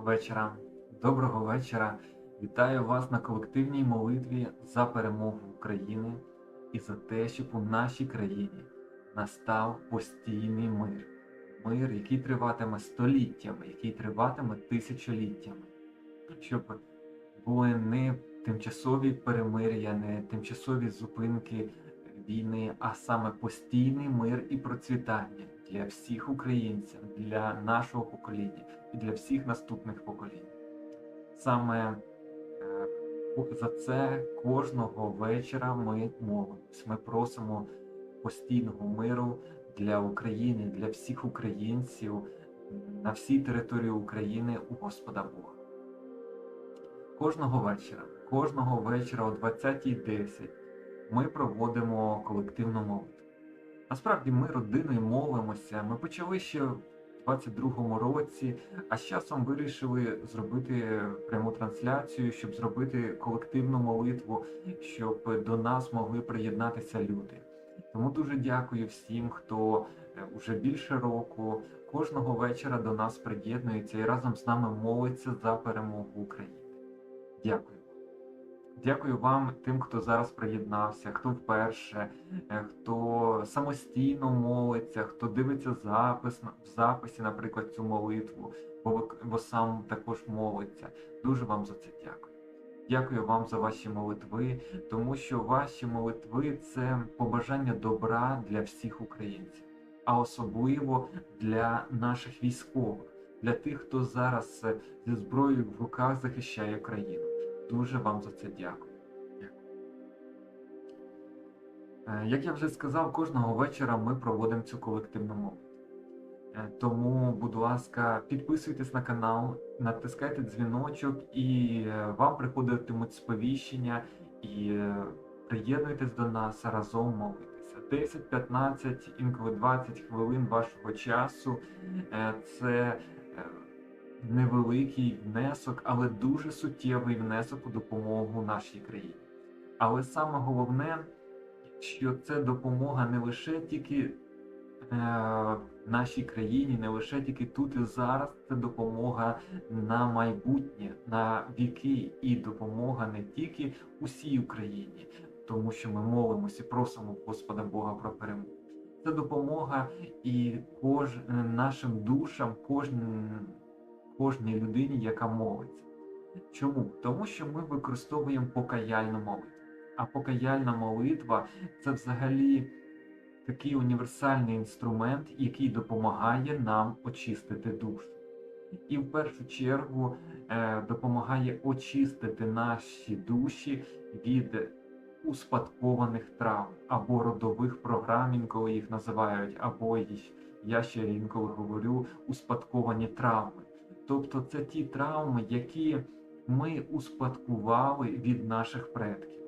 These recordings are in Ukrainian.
Доброго вечора. Доброго вечора. Вітаю вас на колективній молитві за перемогу України і за те, щоб у нашій країні настав постійний мир. Мир, який триватиме століттями, який триватиме тисячоліттями. Щоб були не тимчасові перемир'я, не тимчасові зупинки війни, а саме постійний мир і процвітання для всіх українців, для нашого покоління і для всіх наступних поколінь. Саме е, за це кожного вечора ми молимось. Ми просимо постійного миру для України, для всіх українців на всій території України у Господа Бога. Кожного вечора, кожного вечора о 20.10 ми проводимо колективну молитву. Насправді ми родиною молимося. Ми почали ще в 22-му році, а з часом вирішили зробити пряму трансляцію, щоб зробити колективну молитву, щоб до нас могли приєднатися люди. Тому дуже дякую всім, хто вже більше року кожного вечора до нас приєднується і разом з нами молиться за перемогу України. Дякую. Дякую вам, тим, хто зараз приєднався, хто вперше, е, хто самостійно молиться, хто дивиться запис в записі, наприклад, цю молитву, бо, бо сам також молиться. Дуже вам за це дякую. Дякую вам за ваші молитви, тому що ваші молитви це побажання добра для всіх українців, а особливо для наших військових, для тих, хто зараз е, зі зброєю в руках захищає країну. Дуже вам за це дякую. Е, Як я вже сказав, кожного вечора ми проводимо цю колективну молитву. Е, Тому, будь ласка, підписуйтесь на канал, натискайте дзвіночок, і е, вам приходитимуть сповіщення, і приєднуйтесь до нас разом молитися. 10-15, інколи 20 хвилин вашого часу. Це невеликий внесок, але дуже суттєвий внесок у допомогу нашій країні. Але саме головне, що це допомога не лише тільки е, нашій країні, не лише тільки тут і зараз, це допомога на майбутнє, на віки, і допомога не тільки усій Україні, тому що ми молимося і просимо Господа Бога про перемогу. Це допомога і кож, нашим душам, кожній кожній людині, яка молиться. Чому? Тому що ми використовуємо покаяльну молитву. А покаяльна молитва це взагалі такий універсальний інструмент, який допомагає нам очистити душу. І в першу чергу е, допомагає очистити наші душі від успадкованих травм або родових програм, інколи їх називають, або я ще інколи говорю успадковані травми. Тобто це ті травми, які ми успадкували від наших предків.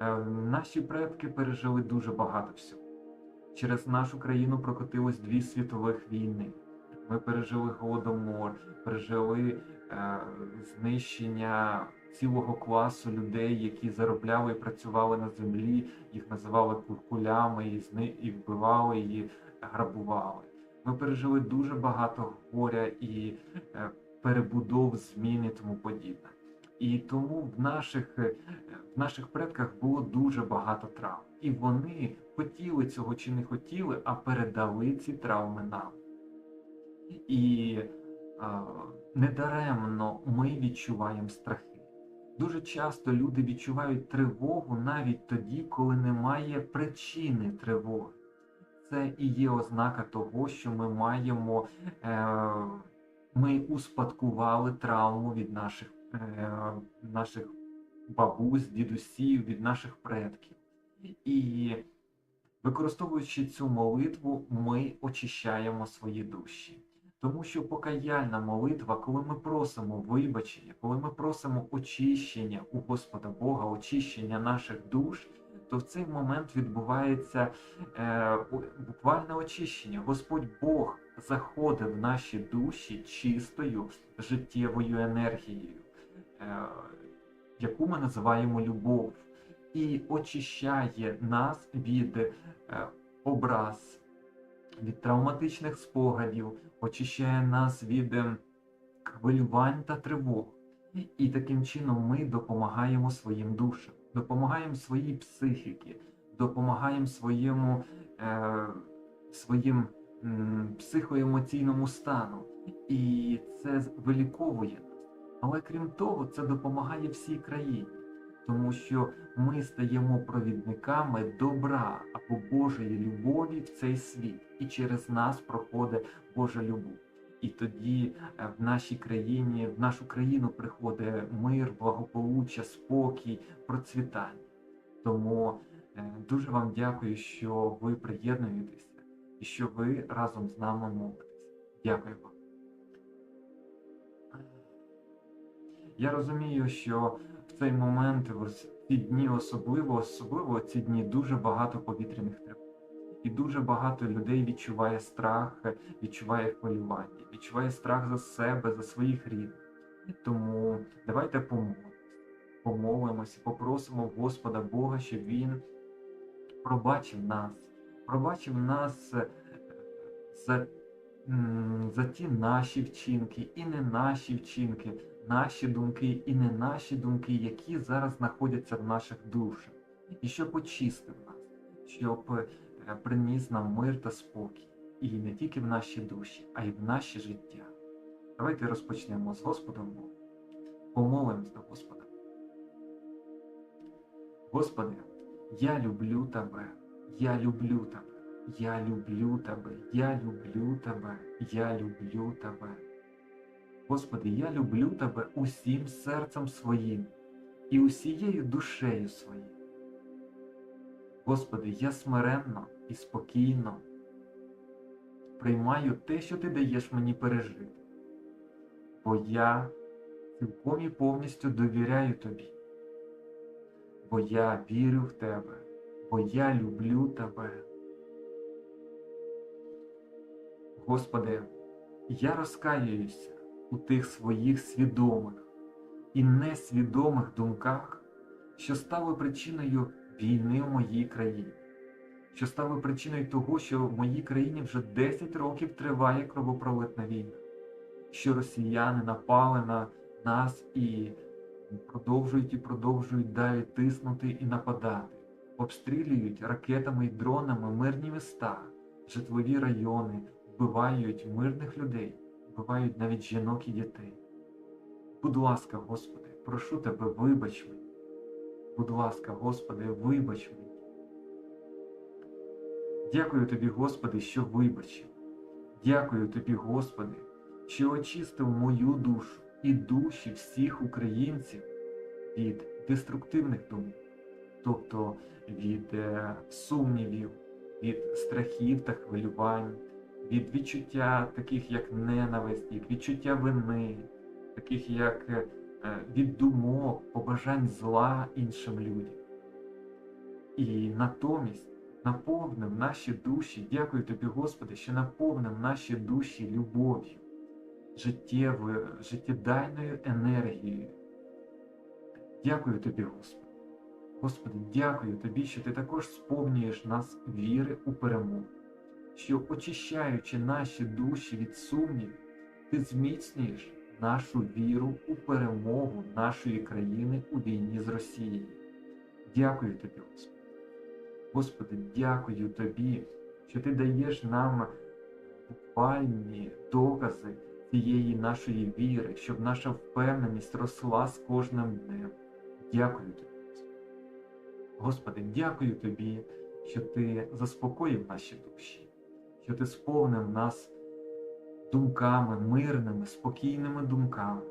Е, Наші предки пережили дуже багато всього. Через нашу країну прокотилось дві світових війни. Ми пережили голодомор, пережили е, знищення цілого класу людей, які заробляли і працювали на землі, їх називали куркулями і, зни... і вбивали, і грабували. Ми пережили дуже багато горя і е, перебудов, змін і тому подібне. І тому в наших, е, в наших предках було дуже багато травм. І вони хотіли цього чи не хотіли, а передали ці травми нам. І е, недаремно ми відчуваємо страхи. Дуже часто люди відчувають тривогу навіть тоді, коли немає причини тривоги. Це і є ознака того, що ми маємо, е, ми успадкували травму від наших, е, наших бабусь, дідусів, від наших предків. І використовуючи цю молитву, ми очищаємо свої душі. Тому що покаяльна молитва, коли ми просимо вибачення, коли ми просимо очищення у Господа Бога, очищення наших душ, то в цей момент відбувається е, буквальне очищення. Господь Бог заходить в наші душі чистою життєвою енергією, е, яку ми називаємо любов, і очищає нас від е, образ, від травматичних спогадів, очищає нас від. е, хвилювань та тривог. І таким чином ми допомагаємо своїм душам, допомагаємо своїй психіці, допомагаємо своєму, е, своїм психоемоційному стану. І це виліковує нас. Але крім того, це допомагає всій країні, тому що ми стаємо провідниками добра або Божої любові в цей світ, і через нас проходить Божа любов. І тоді е, в нашій країні, в нашу країну приходить мир, благополуччя, спокій, процвітання. Тому е, дуже вам дякую, що ви приєднуєтеся і що ви разом з нами молитесь. Дякую вам. Я розумію, що в цей момент, в ці дні особливо, особливо ці дні дуже багато повітряних тривог. І дуже багато людей відчуває страх, відчуває хвилювання, відчуває страх за себе, за своїх рідних. Тому давайте помолимось, помолимося, попросимо Господа Бога, щоб Він пробачив нас, пробачив нас е, за, за ті наші вчинки і не наші вчинки, наші думки і не наші думки, які зараз знаходяться в наших душах, і щоб очистив нас, щоб приніс нам мир та спокій, і не тільки в наші душі, а й в наше життя. Давайте розпочнемо з Господом Богом. Помолимось до Господа. Господи, я люблю Тебе, я люблю Тебе, я люблю Тебе, я люблю Тебе, я люблю Тебе. Господи, я люблю Тебе усім серцем своїм і усією душею своєю. Господи, я смиренно і спокійно. Приймаю те, що Ти даєш мені пережити, бо я цілком і повністю довіряю Тобі, бо я вірю в Тебе, бо я люблю Тебе. Господи, я розкаююся у тих своїх свідомих і несвідомих думках, що стали причиною війни в моїй країні, що стали причиною того, що в моїй країні вже 10 років триває кровопролитна війна, що росіяни напали на нас і продовжують і продовжують далі тиснути і нападати, обстрілюють ракетами і дронами мирні міста, житлові райони, вбивають мирних людей, вбивають навіть жінок і дітей. Будь ласка, Господи, прошу Тебе, вибач мені. Будь ласка, Господи, вибач мені. Дякую Тобі, Господи, що вибачив. Дякую Тобі, Господи, що очистив мою душу і душі всіх українців від деструктивних думок, тобто від е, сумнівів, від страхів та хвилювань, від відчуття таких як ненависть, як відчуття вини, таких як е, від думок, побажань зла іншим людям. І натомість наповнив наші душі, дякую тобі, Господи, що наповнив наші душі любов'ю, життєвою, життєдайною енергією. Дякую тобі, Господи. Господи, дякую тобі, що ти також сповнюєш нас віри у перемогу, що очищаючи наші душі від сумнівів, ти зміцнюєш нашу віру у перемогу нашої країни у війні з Росією. Дякую тобі, Господи. Господи, дякую Тобі, що Ти даєш нам буквальні докази цієї нашої віри, щоб наша впевненість росла з кожним днем. Дякую Тобі, Господи. Дякую Тобі, що Ти заспокоїв наші душі, що Ти сповнив нас думками, мирними, спокійними думками,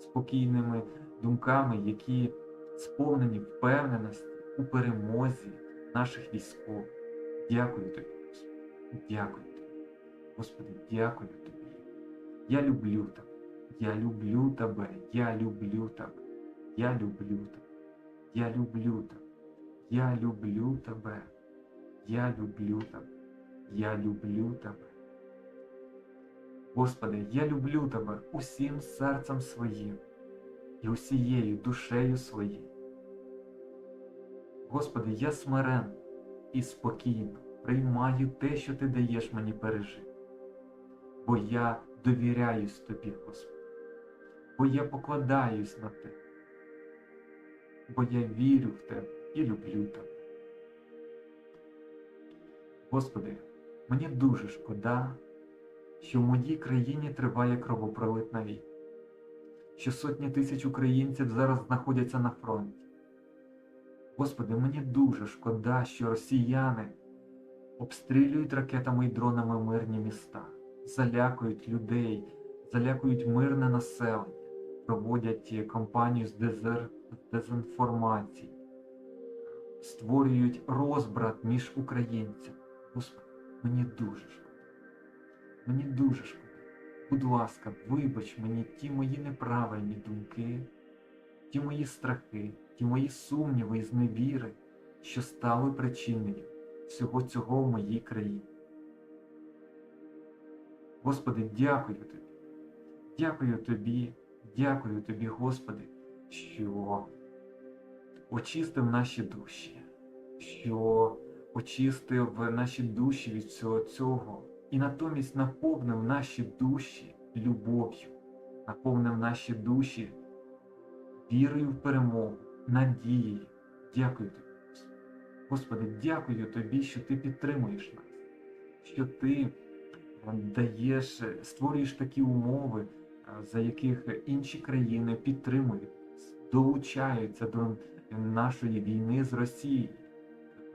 спокійними думками, які сповнені впевненості у перемозі наших військових. Дякую тобі, Господи. Дякую тобі. Господи, дякую тобі. Я люблю тебе. Я люблю тебе. Я люблю тебе. Я люблю тебе. Я люблю тебе. Я люблю тебе. Я люблю тебе. Я люблю тебе. Господи, я люблю тебе усім серцем своїм і усією душею своєю. Господи, я смирен і спокійно приймаю те, що Ти даєш мені пережити, бо я довіряюсь Тобі, Господи. бо я покладаюсь на тебе, бо я вірю в тебе і люблю тебе. Господи, мені дуже шкода, що в моїй країні триває кровопролитна війна, що сотні тисяч українців зараз знаходяться на фронті. Господи, мені дуже шкода, що росіяни обстрілюють ракетами і дронами мирні міста, залякують людей, залякують мирне населення, проводять кампанію з дезер... дезінформації, створюють розбрат між українцями. Господи, мені дуже шкода. Мені дуже шкода. Будь ласка, вибач мені ті мої неправильні думки, ті мої страхи, ті мої сумніви і зневіри, що стали причиною всього цього в моїй країні. Господи, дякую Тобі. Дякую Тобі, дякую Тобі, Господи, що очистив наші душі, що очистив наші душі від всього цього і натомість наповнив наші душі любов'ю, наповнив наші душі вірою в перемогу, надією. Дякую тобі. Господи, дякую тобі, що ти підтримуєш нас, що ти даєш, створюєш такі умови, за яких інші країни підтримують долучаються до нашої війни з Росією.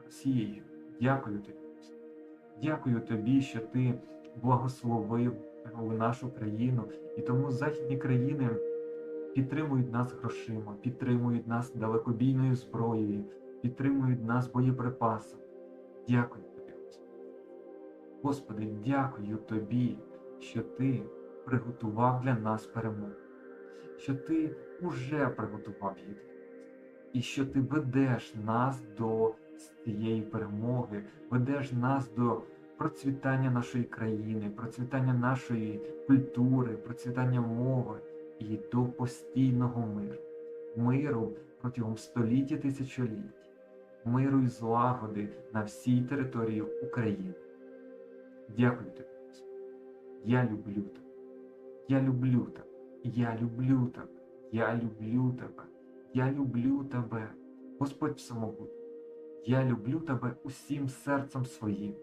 Росією. Дякую тобі. Дякую тобі, що ти благословив нашу країну, і тому західні країни підтримують нас грошима, підтримують нас далекобійною зброєю, підтримують нас боєприпасами. Дякую тобі, Господи. Господи, дякую тобі, що ти приготував для нас перемогу, що ти уже приготував її, і що ти ведеш нас до цієї перемоги, ведеш нас до процвітання нашої країни, процвітання нашої культури, процвітання мови і до постійного миру, миру протягом століть і тисячоліть, миру і злагоди на всій території України. Дякую тобі, Господи. Я люблю тебе. Я люблю тебе. Я люблю тебе. Я люблю тебе. Я люблю тебе. Господь Всемогутній. Я люблю тебе усім серцем своїм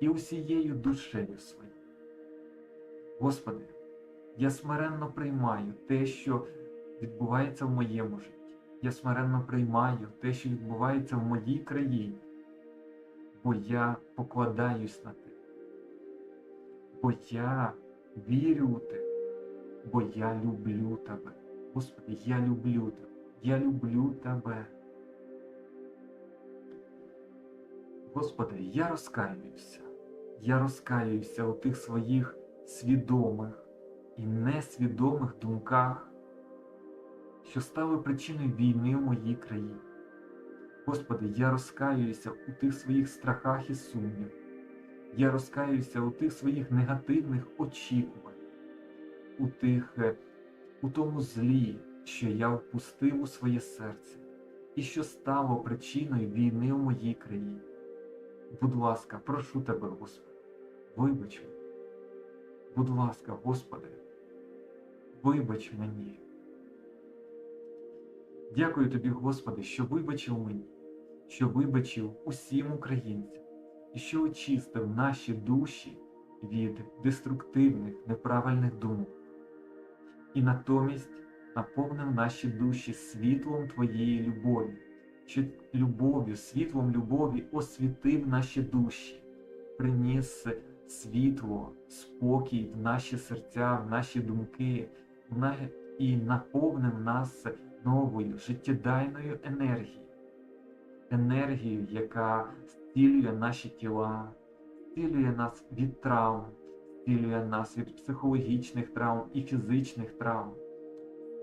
і усією душею своєю. Господи, я смиренно приймаю те, що відбувається в моєму житті. Я смиренно приймаю те, що відбувається в моїй країні, бо я покладаюсь на тебе, бо я вірю у тебе, бо я люблю тебе. Господи, я люблю тебе. Я люблю тебе. Господи, я розкаююся. Я розкаююся у тих своїх свідомих і несвідомих думках, що стали причиною війни в моїй країні. Господи, я розкаююся у тих своїх страхах і сумнівах. Я розкаююся у тих своїх негативних очікувань, у тих, е, у тому злі, що я впустив у своє серце, і що стало причиною війни в моїй країні. Будь ласка, прошу тебе, Господи, вибач мені. Будь ласка, Господи, вибач мені. Дякую тобі, Господи, що вибачив мені, що вибачив усім українцям і що очистив наші душі від деструктивних, неправильних думок. І натомість наповнив наші душі світлом Твоєї любові що любов'ю, світлом любові освітив наші душі, приніс світло, спокій в наші серця, в наші думки і наповнив нас новою життєдайною енергією, енергією, яка зцілює наші тіла, зцілює нас від травм, зцілює нас від психологічних травм і фізичних травм,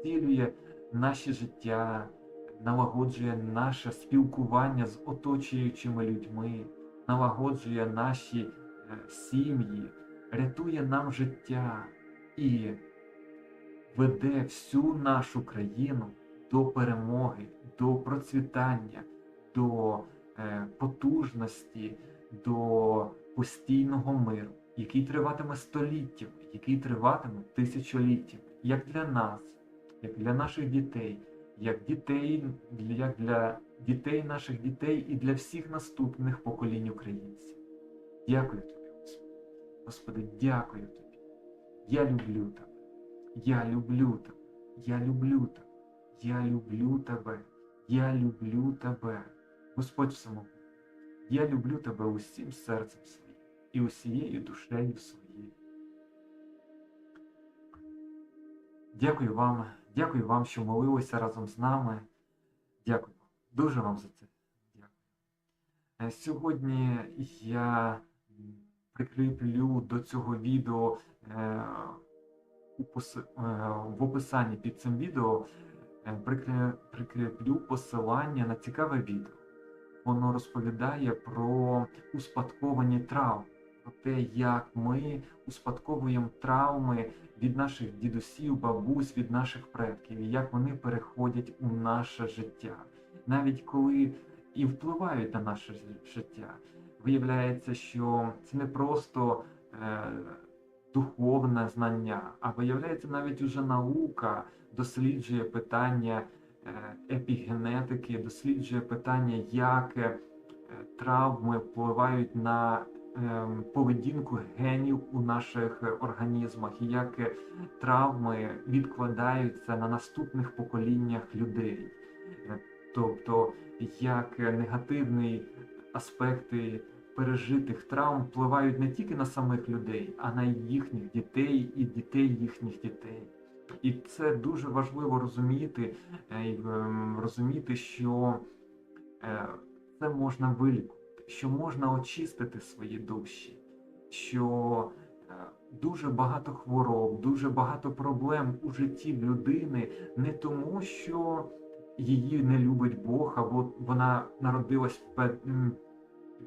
зцілює наше життя налагоджує наше спілкування з оточуючими людьми, налагоджує наші е, сім'ї, рятує нам життя і веде всю нашу країну до перемоги, до процвітання, до е, потужності, до постійного миру, який триватиме століттями, який триватиме тисячоліттями, як для нас, як для наших дітей, як дітей, як для дітей наших дітей і для всіх наступних поколінь українців. Дякую тобі, Господи. Господи, дякую тобі. Я люблю тебе. Я люблю тебе. Я люблю тебе. Я люблю тебе. Я люблю тебе. Господь всемогутній. Я люблю тебе усім серцем своїм і усією душею своєю. Дякую вам, дякую вам, що молилися разом з нами. Дякую вам. Дуже вам за це. Дякую. Е, Сьогодні я прикріплю до цього відео е, в описанні під цим відео е, прикріплю посилання на цікаве відео. Воно розповідає про успадковані травми, про те, як ми успадковуємо травми від наших дідусів, бабусь, від наших предків, і як вони переходять у наше життя, навіть коли і впливають на наше життя. Виявляється, що це не просто е, духовне знання, а виявляється, навіть уже наука досліджує питання е, епігенетики, досліджує питання, як е, травми впливають на ем, поведінку генів у наших організмах, і як е, травми відкладаються на наступних поколіннях людей. Тобто, як негативні аспекти пережитих травм впливають не тільки на самих людей, а на їхніх дітей і дітей їхніх дітей. І це дуже важливо розуміти, е, ем, розуміти, що е, це можна вилікувати, що можна очистити свої душі, що е, дуже багато хвороб, дуже багато проблем у житті людини не тому, що її не любить Бог, або вона народилась м,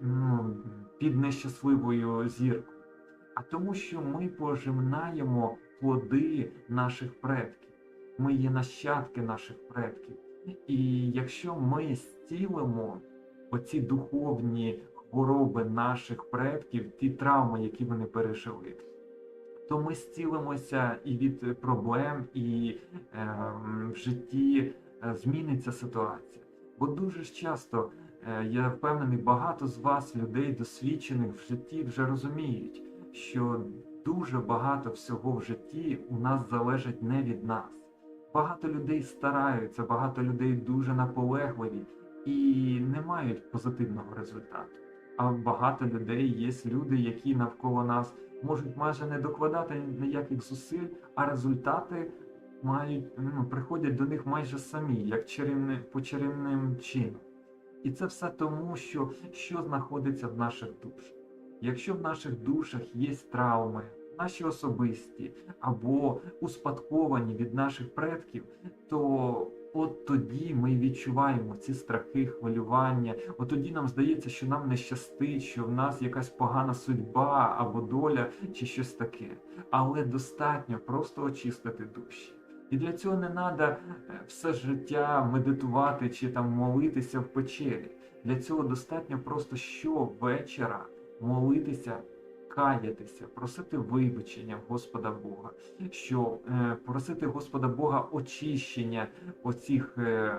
ну, під нещасливою зіркою, а тому, що ми пожимнаємо плоди наших предків, ми є нащадки наших предків. І якщо ми зцілимо оці духовні хвороби наших предків, ті травми, які вони пережили, то ми зцілимося і від проблем, і ем, в житті е, зміниться ситуація. Бо дуже часто, е, я впевнений, багато з вас, людей досвідчених в житті, вже розуміють, що дуже багато всього в житті у нас залежить не від нас. Багато людей стараються, багато людей дуже наполегливі і не мають позитивного результату. А багато людей є люди, які навколо нас можуть майже не докладати ніяких зусиль, а результати мають ну, приходять до них майже самі, як чарівни, по чарівним чином. І це все тому, що що знаходиться в наших душах. Якщо в наших душах є травми, наші особисті або успадковані від наших предків, то от тоді ми відчуваємо ці страхи, хвилювання. От тоді нам здається, що нам не щастить, що в нас якась погана судьба або доля чи щось таке. Але достатньо просто очистити душі. І для цього не треба все життя медитувати чи там молитися в печері. Для цього достатньо просто щовечора молитися, каятися, просити вибачення Господа Бога, що е, просити Господа Бога очищення оцих е,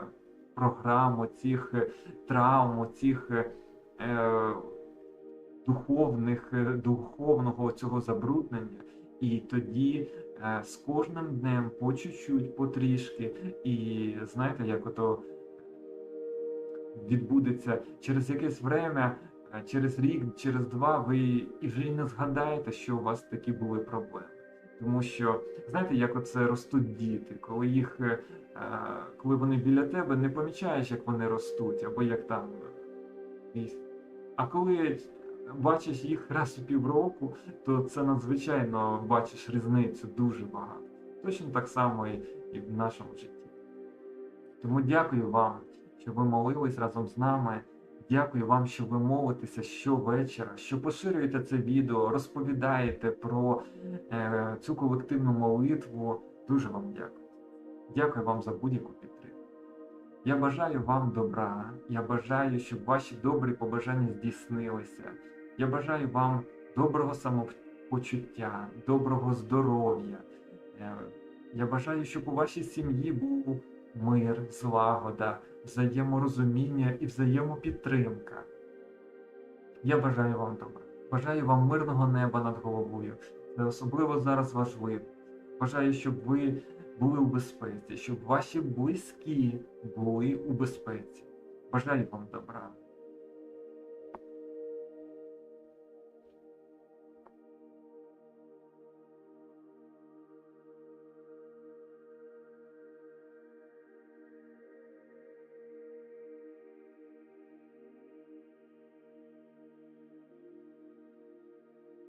програм, оцих е, травм, оцих е, е, духовних, е, духовного цього забруднення. І тоді з кожним днем по чуть-чуть, потрішки, і знаєте, як ото відбудеться через якесь время, е, через рік, через два, ви вже й не згадаєте, що у вас такі були проблеми. Тому що знаєте, як оце ростуть діти, коли їх, е, е, коли вони біля тебе, не помічаєш, як вони ростуть, або як там. е, А коли бачиш їх раз у півроку, то це надзвичайно бачиш різницю дуже багато. Точно так само і, і в нашому житті. Тому дякую вам, що ви молились разом з нами. Дякую вам, що ви молитеся щовечора, що поширюєте це відео, розповідаєте про е, цю колективну молитву. Дуже вам дякую. Дякую вам за будь-яку підтримку. Я бажаю вам добра. Я бажаю, щоб ваші добрі побажання здійснилися. Я бажаю вам доброго самопочуття, доброго здоров'я, е, Я бажаю, щоб у вашій сім'ї був мир, злагода, взаєморозуміння і взаємопідтримка. Я бажаю вам добра. Бажаю вам мирного неба над головою. Це особливо зараз важливо. Бажаю, щоб ви були у безпеці, щоб ваші близькі були у безпеці. Бажаю вам добра.